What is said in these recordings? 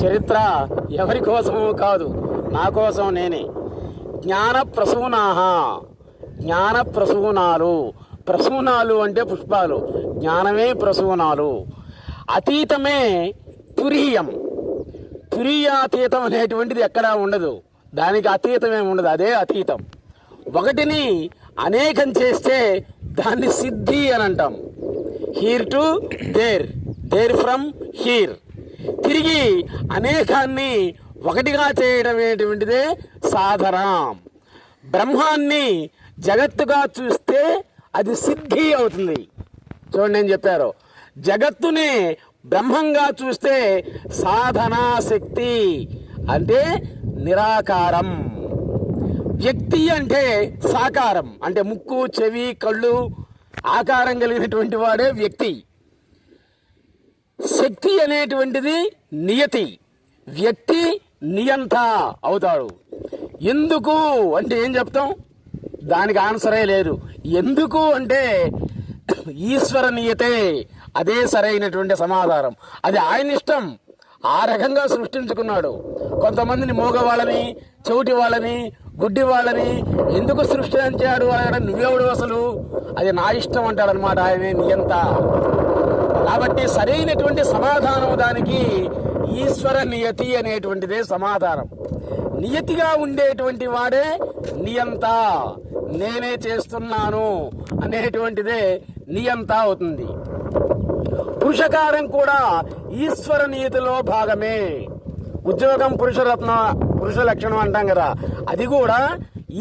చరిత్ర ఎవరి కోసము కాదు నా కోసం నేనే. జ్ఞాన ప్రసూనాహ జ్ఞాన ప్రసూనాలు ప్రసూనాలు అంటే పుష్పాలు. జ్ఞానమే ప్రసూనాలు. అతీతమే తురీయం తురీయాతీతం అనేటువంటిది ఎక్కడా ఉండదు. దానికి అతీతమే ఉండదు అదే అతీతం. ఒకటిని అనేకం చేస్తే దాన్ని సిద్ధి అని అంటాం. Here to there there from here తిరిగి అనేకాన్ని ఒకటిగా చేయడం అనేటువంటిదే సాధన బ్రహ్మాన్ని జగత్తుగా చూస్తే అది సిద్ధి అవుతుంది. చూడండి ఏం చెప్పారు? జగత్తుని బ్రహ్మంగా చూస్తే సాధనా శక్తి అంటే నిరాకారం. వ్యక్తి అంటే సాకారం. అంటే ముక్కు చెవి కళ్ళు ఆకారం కలిగినటువంటి వాడే వ్యక్తి. శక్తి అనేటువంటిది నియతి వ్యక్తి నియంత అవుతాడు. ఎందుకు అంటే ఏం చెప్తాం? దానికి ఆన్సరే లేదు. ఎందుకు అంటే ఈశ్వర నియతే అదే సరైనటువంటి సమాధానం. అది ఆయన ఇష్టం. ఆ రకంగా సృష్టించుకున్నాడు. కొంతమందిని మోగవాళ్ళని చెవిటి వాళ్ళని గుడ్డి వాళ్ళని ఎందుకు సృష్టించాడు అనగా నువ్వెవడు అసలు? అది నా ఇష్టం అంటాడనమాట ఆయనే నియంత. కాబట్టి సరైనటువంటి సమాధానం దానికి ఈశ్వర నియతి అనేటువంటిదే సమాధానం. నియతిగా ఉండేటువంటి వాడే నియంత నేనే చేస్తున్నాను అనేటువంటిదే నియంత అవుతుంది. పురుషకారం కూడా ఈశ్వర నియతిలో భాగమే. ఉద్యోగం పురుషరత్న పురుష లక్షణం అంటాం కదా అది కూడా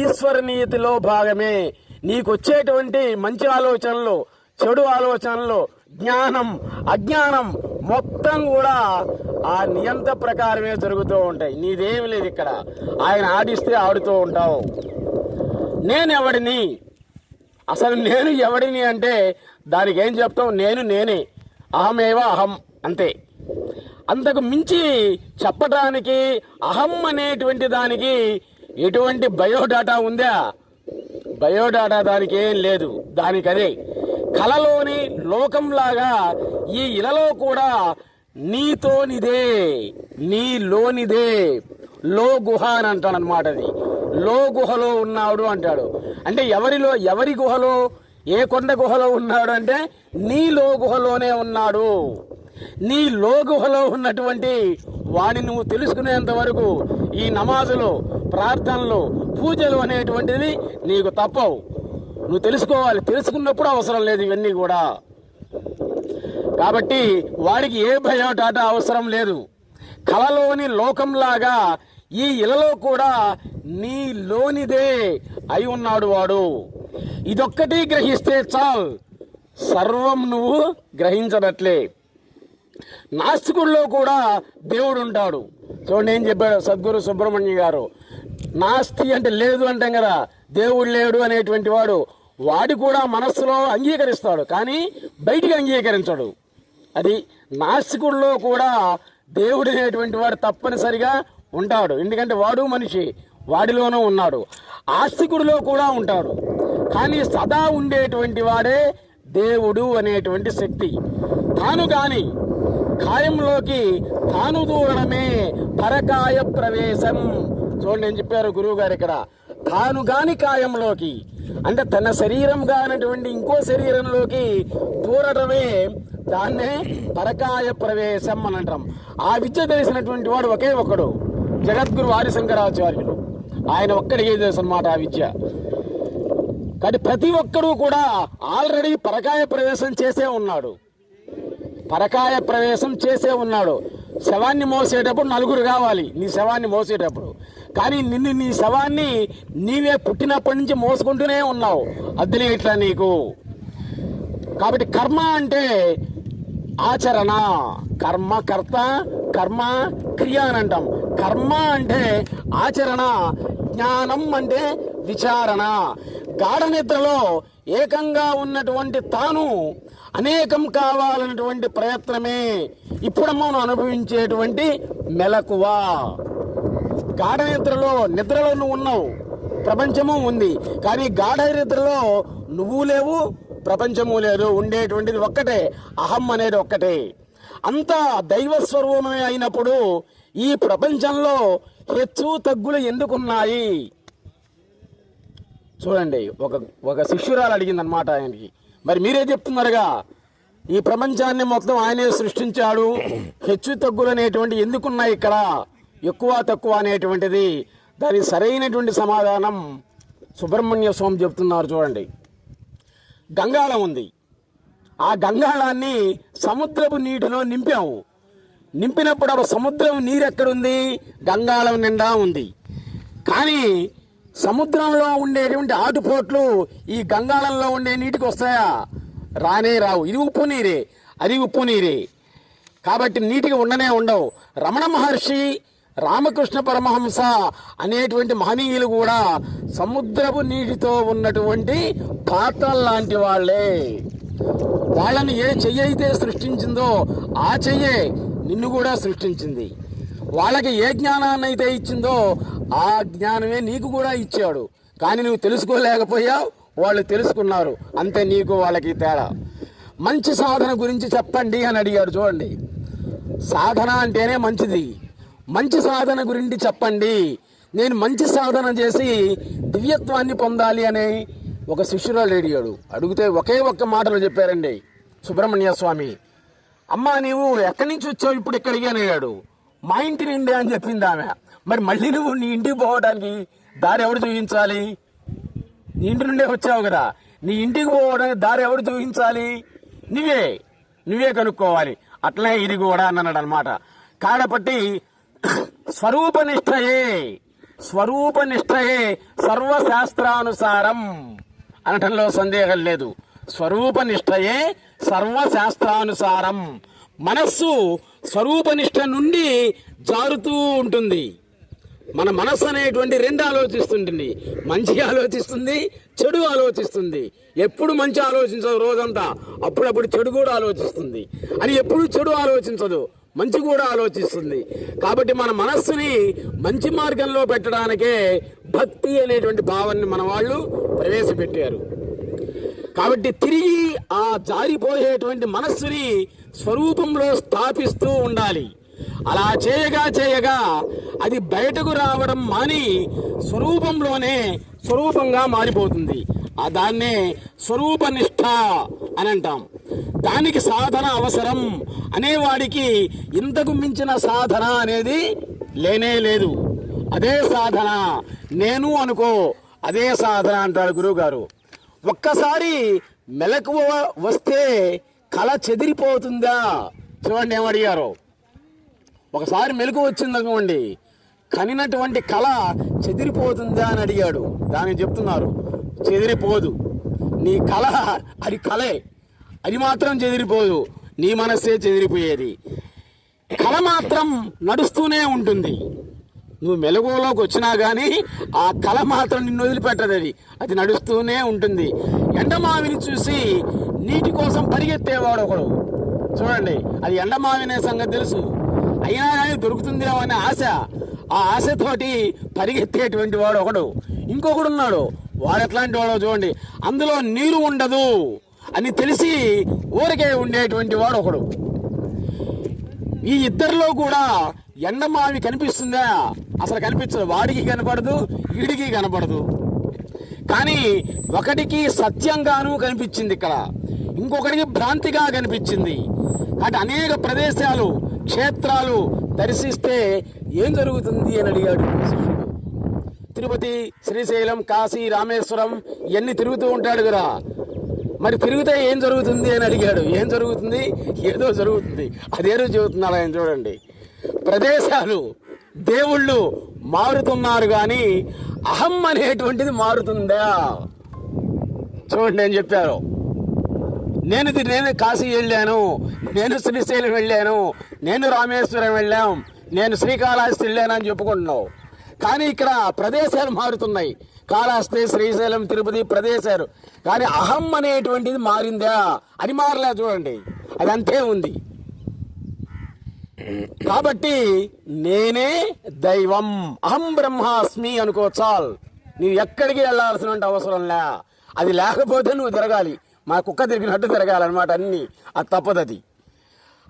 ఈశ్వర నియతిలో భాగమే. నీకు వచ్చేటువంటి మంచి ఆలోచనలు చెడు ఆలోచనలు జ్ఞానం అజ్ఞానం మొత్తం కూడా ఆ నియంత ప్రకారమే జరుగుతూ ఉంటాయి. నీదేమి లేదు ఇక్కడ. ఆయన ఆడిస్తే ఆడుతూ ఉంటావు. నేనెవడిని? అసలు నేను ఎవడిని అంటే దానికి ఏం చెప్తాం? నేను నేనే. అహమేవ అహం అంతే. అంతకు మించి చెప్పటానికి అహం అనేటువంటి దానికి ఎటువంటి బయోడాటా ఉందా? బయోడాటా దానికి ఏం లేదు. దానికి అదే కలలోని లోకంలాగా ఈ ఇలలో కూడా నీతోనిదే నీలోనిదే. లో గుహ అని అంటాడు అనమాట అది. లో గుహలో ఉన్నాడు అంటాడు. అంటే ఎవరిలో ఎవరి గుహలో ఏ కొండ గుహలో ఉన్నాడు అంటే నీ లో గుహలోనే ఉన్నాడు. నీ లో గుహలో ఉన్నటువంటి వాడిని నువ్వు తెలుసుకునేంత వరకు ఈ నమాజులు ప్రార్థనలు పూజలు అనేటువంటిది నీకు తప్పవు. నువ్వు తెలుసుకోవాలి. తెలుసుకున్నప్పుడు అవసరం లేదు ఇవన్నీ కూడా. కాబట్టి వాడికి ఏ భయోటాట అవసరం లేదు. కలలోని లోకంలాగా ఈ ఇలలో కూడా నీ లోనిదే అయి ఉన్నాడు వాడు. ఇదొక్కటి గ్రహిస్తే చాల్. సర్వం నువ్వు గ్రహించనట్లే. నాస్తికుల్లో కూడా దేవుడు ఉంటాడు. చూడండి ఏం చెప్పాడు సద్గురు సుబ్రహ్మణ్య గారు. నాస్తి అంటే లేదు అంటాం కదా. దేవుడు లేడు అనేటువంటి వాడు వాడి కూడా మనస్సులో అంగీకరిస్తాడు కానీ బయటికి అంగీకరించడు. అది నాస్తికుల్లో కూడా దేవుడు అనేటువంటి వాడు తప్పనిసరిగా ఉంటాడు. ఎందుకంటే వాడు మనిషి వాడిలోనూ ఉన్నాడు. ఆస్తికుడిలో కూడా ఉంటాడు. కానీ సదా ఉండేటువంటి వాడే దేవుడు అనేటువంటి శక్తి. తాను కాని కాయంలోకి తాను దూరడమే పరకాయ ప్రవేశం. చూడండి ఏం చెప్పారు గురువు గారు ఇక్కడ? తాను గాని కాయంలోకి అంటే తన శరీరం కానటువంటి ఇంకో శరీరంలోకి దూరడమే దాన్నే పరకాయ ప్రవేశం అని అంటాం. ఆ విద్య తెలిసినటువంటి వాడు ఒకే ఒకడు జగద్గురు ఆదిశంకరాచార్యులు. ఆయన ఒక్కడికే తెలుసు అనమాట ఆ విద్య? కానీ ప్రతి ఒక్కరూ కూడా ఆల్రెడీ పరకాయ ప్రవేశం చేసే ఉన్నాడు. పరకాయ ప్రవేశం చేసే ఉన్నాడు. శవాన్ని మోసేటప్పుడు నలుగురు కావాలి. నీ శవాన్ని మోసేటప్పుడు. కానీ నిన్ను నీ శవాన్ని నీవే పుట్టినప్పటి నుంచి మోసుకుంటూనే ఉన్నావు. అద్దెనే ఇట్లా నీకు. కాబట్టి కర్మ అంటే ఆచరణ. కర్మకర్త కర్మ క్రియ అని అంటాం. కర్మ అంటే ఆచరణ. జ్ఞానం అంటే విచారణ. గాఢ నిద్రలో ఏకంగా ఉన్నటువంటి తాను అనేకం కావాలన్నటువంటి ప్రయత్నమే. ఇప్పుడు మనం అనుభవించేటువంటి మెలకువ. గాఢ నిద్రలో నిద్రలో నువ్వు ఉన్నావు. ప్రపంచము ఉంది. కానీ గాఢ నిద్రలో నువ్వు లేవు ప్రపంచము లేదు. ఉండేటువంటిది ఒక్కటే అహం అనేది ఒక్కటే. అంత దైవ స్వరూపమే అయినప్పుడు ఈ ప్రపంచంలో హెచ్చు తగ్గులు ఎందుకున్నాయి? చూడండి ఒక ఒక శిష్యురాలు అడిగిందనమాట ఆయనకి. మరి మీరే చెప్తున్నారుగా? ఈ ప్రపంచాన్ని మొత్తం ఆయనే సృష్టించాడు. హెచ్చు తగ్గులు అనేటువంటి ఎందుకున్నాయి ఇక్కడ? ఎక్కువ తక్కువ అనేటువంటిది దానికి సరైనటువంటి సమాధానం సుబ్రహ్మణ్య స్వామి చెప్తున్నారు చూడండి. గంగాళం ఉంది. ఆ గంగాళాన్ని సముద్రపు నీటిలో నింపాము. నింపినప్పుడు ఆ సముద్రం నీరు ఎక్కడుంది? గంగాళం నిండా ఉంది. కానీ సముద్రంలో ఉండేటువంటి ఆటుపోట్లు ఈ గంగాళంలో ఉండే నీటికి వస్తాయా? రానే రావు. ఇది ఉప్పు నీరే. అది ఉప్పు నీరే. కాబట్టి నీటికి ఉండనే ఉండవు. రమణ మహర్షి రామకృష్ణ పరమహంస అనేటువంటి మహనీయులు కూడా సముద్రపు నీటితో ఉన్నటువంటి పాత్రలు లాంటి వాళ్ళే. వాళ్ళని ఏ చెయ్యి అయితే సృష్టించిందో ఆ చెయ్యే నిన్ను కూడా సృష్టించింది. వాళ్ళకి ఏ జ్ఞానాన్ని అయితే ఇచ్చిందో ఆ జ్ఞానమే నీకు కూడా ఇచ్చాడు. కానీ నువ్వు తెలుసుకోలేకపోయావు వాళ్ళు తెలుసుకున్నారు. అంతే నీకు వాళ్ళకి తేడా. మంచి సాధన గురించి చెప్పండి అని అడిగాడు చూడండి. సాధన అంటేనే మంచిది. మంచి సాధన గురించి చెప్పండి. నేను మంచి సాధన చేసి దివ్యత్వాన్ని పొందాలి అని ఒక శిష్యురాలు అడిగాడు అడిగితే ఒకే ఒక్క మాటలు చెప్పారండి. సుబ్రహ్మణ్య స్వామి అమ్మా నీవు ఎక్కడి నుంచి వచ్చావు? ఇప్పుడు ఇక్కడికి అని అడిగాడు మా ఇంటి నుండి అని చెప్పింది ఆమె. మరి మళ్ళీ నువ్వు నీ ఇంటికి పోవడానికి దారి ఎవరు చూపించాలి? నీ ఇంటి నుండే వచ్చావు కదా. నీ ఇంటికి పోవడానికి దారి ఎవరు చూపించాలి? నువ్వే. నువ్వే కనుక్కోవాలి. అట్లనే ఇది కూడా అన్నాడు అనమాట కాడపట్టి స్వరూపనిష్టయే. స్వరూపనిష్టయే సర్వశాస్త్రానుసారం. అనటంలో సందేహం లేదు. స్వరూపనిష్టయే సర్వశాస్త్రానుసారం. మనస్సు స్వరూపనిష్ట నుండి జారుతూ ఉంటుంది. మన మనస్సు అనేటువంటి రెండు ఆలోచిస్తుంటుంది. మంచి ఆలోచిస్తుంది చెడు ఆలోచిస్తుంది. ఎప్పుడు మంచి ఆలోచించదు రోజంతా. అప్పుడప్పుడు చెడు కూడా ఆలోచిస్తుంది. అని ఎప్పుడు చెడు ఆలోచించదు. మంచి కూడా ఆలోచిస్తుంది. కాబట్టి మన మనస్సుని మంచి మార్గంలో పెట్టడానికే భక్తి అనేటువంటి భావాన్ని మన వాళ్ళు ప్రవేశపెట్టారు. కాబట్టి తిరిగి ఆ జారిపోయేటువంటి మనస్సుని స్వరూపంలో స్థాపిస్తూ ఉండాలి. అలా చేయగా చేయగా అది బయటకు రావడం మాని స్వరూపంలోనే స్వరూపంగా మారిపోతుంది. ఆ దాన్నే స్వరూపనిష్ట అని అంటాం. దానికి సాధన అవసరం అనేవాడికి ఇంతకు మించిన సాధన అనేది లేనే లేదు. అదే సాధన నేను అనుకో అదే సాధన అంటాడు గురువుగారు. ఒక్కసారి మెలకువ వస్తే కళ చెదిరిపోతుందా? చూడండి ఏమడిగారు ఒకసారి మెలకు వచ్చిందనుకోండి కనినటువంటి కళ చెదిరిపోతుందా అని అడిగాడు. దాన్ని చెప్తున్నారు చెదిరిపోదు. నీ కళ అది కళే. అది మాత్రం చెదిరిపోదు. నీ మనస్సే చెదిరిపోయేది. కళ మాత్రం నడుస్తూనే ఉంటుంది. నువ్వు మెలకువలోకి వచ్చినా కానీ ఆ కళ మాత్రం నిన్ను వదిలిపెట్టదు అది అది నడుస్తూనే ఉంటుంది. ఎండమావిని చూసి నీటి కోసం పరిగెత్తేవాడు ఒకడు. చూడండి అది ఎండమావినే సంగతి తెలుసు. అయినా కానీ దొరుకుతుందేమో అనే ఆశ ఆ ఆశతోటి పరిగెత్తేటువంటి వాడు ఒకడు. ఇంకొకడు ఉన్నాడు వాడు ఎట్లాంటి వాడో చూడండి. అందులో నీరు ఉండదు. అని తెలిసి ఊరికే ఉండేటువంటి వాడు ఒకడు. ఈ ఇద్దరిలో కూడా ఎండమావి కనిపిస్తుందా? అసలు కనిపించదు. వాడికి కనపడదు వీడికి కనపడదు. కానీ ఒకటికి సత్యంగాను కనిపించింది ఇక్కడ. ఇంకొకటికి భ్రాంతిగా కనిపించింది. అటు అనేక ప్రదేశాలు క్షేత్రాలు దర్శిస్తే ఏం జరుగుతుంది అని అడిగాడు తిరుపతి శ్రీశైలం కాశీ రామేశ్వరం ఇవన్నీ తిరుగుతూ ఉంటాడు కదా. మరి తిరిగితే ఏం జరుగుతుంది అని అడిగాడు. ఏం జరుగుతుంది? ఏదో జరుగుతుంది. అదేదో చెబుతున్నాడు ఆయన చూడండి. ప్రదేశాలు దేవుళ్ళు మారుతున్నారు కానీ అహం అనేటువంటిది మారుతుందా? చూడండి ఏం చెప్పారు. నేను నేను కాశీ వెళ్ళాను. నేను శ్రీశైలం వెళ్ళాను. నేను రామేశ్వరం వెళ్ళాం. నేను శ్రీకాళహస్తి వెళ్ళాను అని చెప్పుకుంటున్నావు. కానీ ఇక్కడ ప్రదేశాలు మారుతున్నాయి. కాళహస్తి శ్రీశైలం తిరుపతి ప్రదేశారు కానీ అహం అనేటువంటిది మారిందా? అది మారలే చూడండి. అది అంతే ఉంది. కాబట్టి నేనే దైవం. అహం బ్రహ్మాస్మి అనుకో చాల్. నువ్వు ఎక్కడికి వెళ్ళాల్సిన అవసరం లే. అది లేకపోతే నువ్వు తిరగాలి. మా కుక్క తిరిగినట్టు తిరగాలన్నమాట అన్ని. అది తప్పదు అది.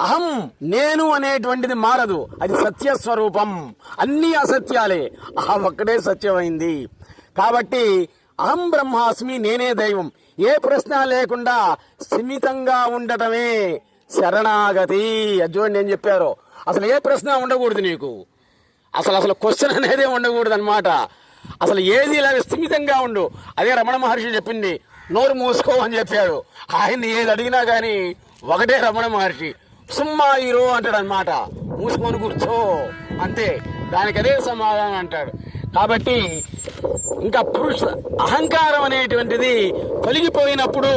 అహం నేను అనేటువంటిది మారదు. అది సత్యస్వరూపం. అన్నీ అసత్యాలే. అహం ఒక్కడే సత్యమైంది. కాబట్టి అహం బ్రహ్మాస్మి నేనే దైవం. ఏ ప్రశ్న లేకుండా సిమితంగా ఉండటమే శరణాగతి. అర్జున్ నేను చెప్పారు. అసలు ఏ ప్రశ్న ఉండకూడదు నీకు? అసలు అసలు క్వశ్చన్ అనేది ఉండకూడదు అనమాట అసలు ఏది ఇలా స్థిమితంగా ఉండు. అదే రమణ మహర్షి చెప్పింది నోరు మూసుకో అని చెప్పాడు ఆయన్ని ఏది అడిగినా కానీ ఒకటే రమణ మహర్షి సుమ్మా ఈరో అంటాడు అనమాట మూసుకొని కూర్చో అంతే. దానికి అదే సమాధానం అంటాడు. కాబట్టి ఇంకా పురుష అహంకారం అనేటువంటిది తొలగిపోయినప్పుడు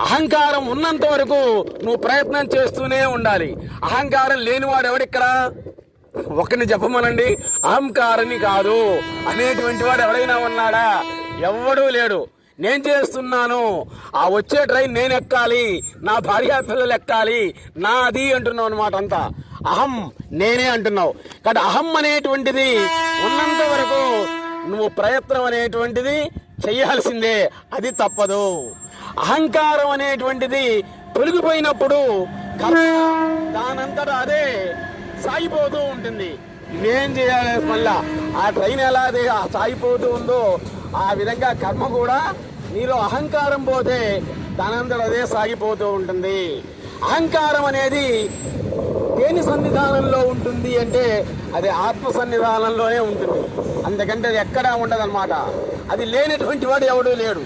అహంకారం ఉన్నంత వరకు నువ్వు ప్రయత్నం చేస్తూనే ఉండాలి. అహంకారం లేనివాడు ఎవడిక్కడ? ఒకరిని చెప్పమనండి అహంకారని కాదు. అనేటువంటి వాడు ఎవడైనా ఉన్నాడా? ఎవడూ లేడు. నేను చేస్తున్నాను. ఆ వచ్చే ట్రైన్ నేను ఎక్కాలి. నా భార్య పిల్లలు ఎక్కాలి. నాది అంటున్నావు అనమాట అంతా. అహం నేనే అంటున్నావు. కాబట్టి అహం అనేటువంటిది ఉన్నంత వరకు నువ్వు ప్రయత్నం అనేటువంటిది చేయాల్సిందే. అది తప్పదు. అహంకారం అనేటువంటిది తొలగిపోయినప్పుడు కర్మ దానంతట అదే సాగిపోతూ ఉంటుంది. ఇవేం చేయాలి మళ్ళా? ఆ ట్రైన్ ఎలా సాగిపోతూ ఉందో ఆ విధంగా కర్మ కూడా నీలో అహంకారం పోతే దానంతట అదే సాగిపోతూ ఉంటుంది. అహంకారం అనేది దేని సన్నిధానంలో ఉంటుంది అంటే అది ఆత్మ సన్నిధానంలోనే ఉంటుంది. అందుకంటే అది ఎక్కడా ఉండదన్నమాట. అది లేనటువంటి వాడు ఎవడూ లేడు.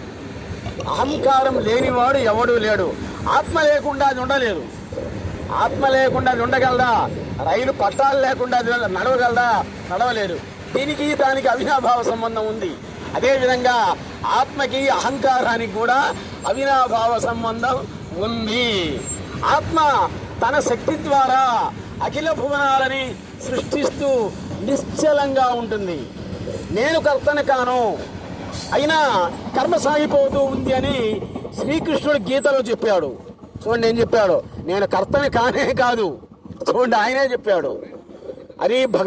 అహంకారం లేనివాడు ఎవడూ లేడు. ఆత్మ లేకుండా అది ఉండలేదు. ఆత్మ లేకుండా అది ఉండగలదా? రైలు పట్టాలు లేకుండా అది నడవగలదా? నడవలేడు దీనికి దానికి అవినాభావ సంబంధం ఉంది. అదేవిధంగా ఆత్మకి అహంకారానికి కూడా అవినాభావ సంబంధం ఉంది. ఆత్మ తన శక్తి ద్వారా అఖిల భువనాలని సృష్టిస్తూ నిశ్చలంగా ఉంటుంది. నేను కర్తన కాను. అయినా కర్మ సాగిపోతూ ఉంది అని శ్రీకృష్ణుడు గీతలో చెప్పాడు. చూడండి ఏం చెప్పాడు? నేను కర్తని కానే కాదు. చూడండి ఆయనే చెప్పాడు. అది